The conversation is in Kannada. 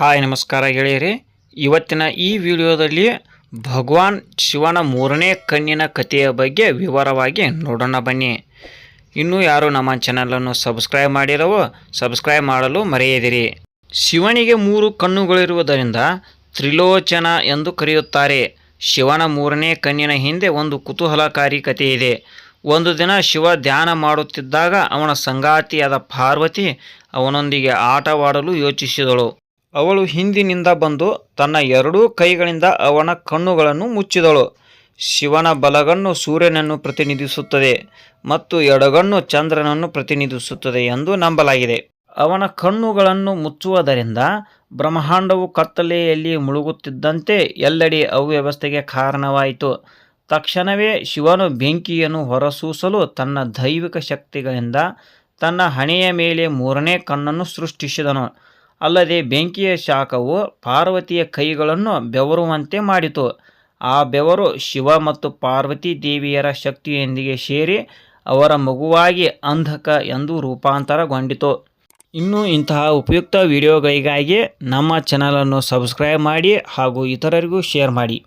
ಹಾಯ್, ನಮಸ್ಕಾರ ಗೆಳೆಯರಿ. ಇವತ್ತಿನ ಈ ವಿಡಿಯೋದಲ್ಲಿ ಭಗವಾನ್ ಶಿವನ ಮೂರನೇ ಕಣ್ಣಿನ ಕಥೆಯ ಬಗ್ಗೆ ವಿವರವಾಗಿ ನೋಡೋಣ ಬನ್ನಿ. ಇನ್ನೂ ಯಾರು ನಮ್ಮ ಚಾನಲನ್ನು ಸಬ್ಸ್ಕ್ರೈಬ್ ಮಾಡಿರವೋ ಸಬ್ಸ್ಕ್ರೈಬ್ ಮಾಡಲು ಮರೆಯದಿರಿ. ಶಿವನಿಗೆ ಮೂರು ಕಣ್ಣುಗಳಿರುವುದರಿಂದ ತ್ರಿಲೋಚನ ಎಂದು ಕರೆಯುತ್ತಾರೆ. ಶಿವನ ಮೂರನೇ ಕಣ್ಣಿನ ಹಿಂದೆ ಒಂದು ಕುತೂಹಲಕಾರಿ ಇದೆ. ಒಂದು ದಿನ ಶಿವ ಧ್ಯಾನ ಮಾಡುತ್ತಿದ್ದಾಗ ಅವನ ಸಂಗಾತಿಯಾದ ಪಾರ್ವತಿ ಅವನೊಂದಿಗೆ ಆಟವಾಡಲು ಯೋಚಿಸಿದಳು. ಅವಳು ಹಿಂದಿನಿಂದ ಬಂದು ತನ್ನ ಎರಡೂ ಕೈಗಳಿಂದ ಅವನ ಕಣ್ಣುಗಳನ್ನು ಮುಚ್ಚಿದಳು. ಶಿವನ ಬಲಗಣ್ಣು ಸೂರ್ಯನನ್ನು ಪ್ರತಿನಿಧಿಸುತ್ತದೆ ಮತ್ತು ಎಡಗಣ್ಣು ಚಂದ್ರನನ್ನು ಪ್ರತಿನಿಧಿಸುತ್ತದೆ ಎಂದು ನಂಬಲಾಗಿದೆ. ಅವನ ಕಣ್ಣುಗಳನ್ನು ಮುಚ್ಚುವುದರಿಂದ ಬ್ರಹ್ಮಾಂಡವು ಕತ್ತಲೆಯಲ್ಲಿ ಮುಳುಗುತ್ತಿದ್ದಂತೆ ಎಲ್ಲೆಡೆ ಅವ್ಯವಸ್ಥೆಗೆ ಕಾರಣವಾಯಿತು. ತಕ್ಷಣವೇ ಶಿವನು ಬೆಂಕಿಯನ್ನು ಹೊರಸೂಸಲು ತನ್ನ ದೈವಿಕ ಶಕ್ತಿಗಳಿಂದ ತನ್ನ ಹಣೆಯ ಮೇಲೆ ಮೂರನೇ ಕಣ್ಣನ್ನು ಸೃಷ್ಟಿಸಿದನು. ಅಲ್ಲದೆ ಬೆಂಕಿಯ ಶಾಖವು ಪಾರ್ವತಿಯ ಕೈಗಳನ್ನು ಬೆವರುವಂತೆ ಮಾಡಿತು. ಆ ಬೆವರು ಶಿವ ಮತ್ತು ಪಾರ್ವತಿ ದೇವಿಯರ ಶಕ್ತಿಯೊಂದಿಗೆ ಸೇರಿ ಅವರ ಮಗುವಾಗಿ ಅಂಧಕ ಎಂದು ರೂಪಾಂತರಗೊಂಡಿತು. ಇನ್ನು ಇಂತಹ ಉಪಯುಕ್ತ ವಿಡಿಯೋಗಳಿಗಾಗಿ ನಮ್ಮ ಚಾನಲನ್ನು ಸಬ್ಸ್ಕ್ರೈಬ್ ಮಾಡಿ ಹಾಗೂ ಇತರರಿಗೂ ಶೇರ್ ಮಾಡಿ.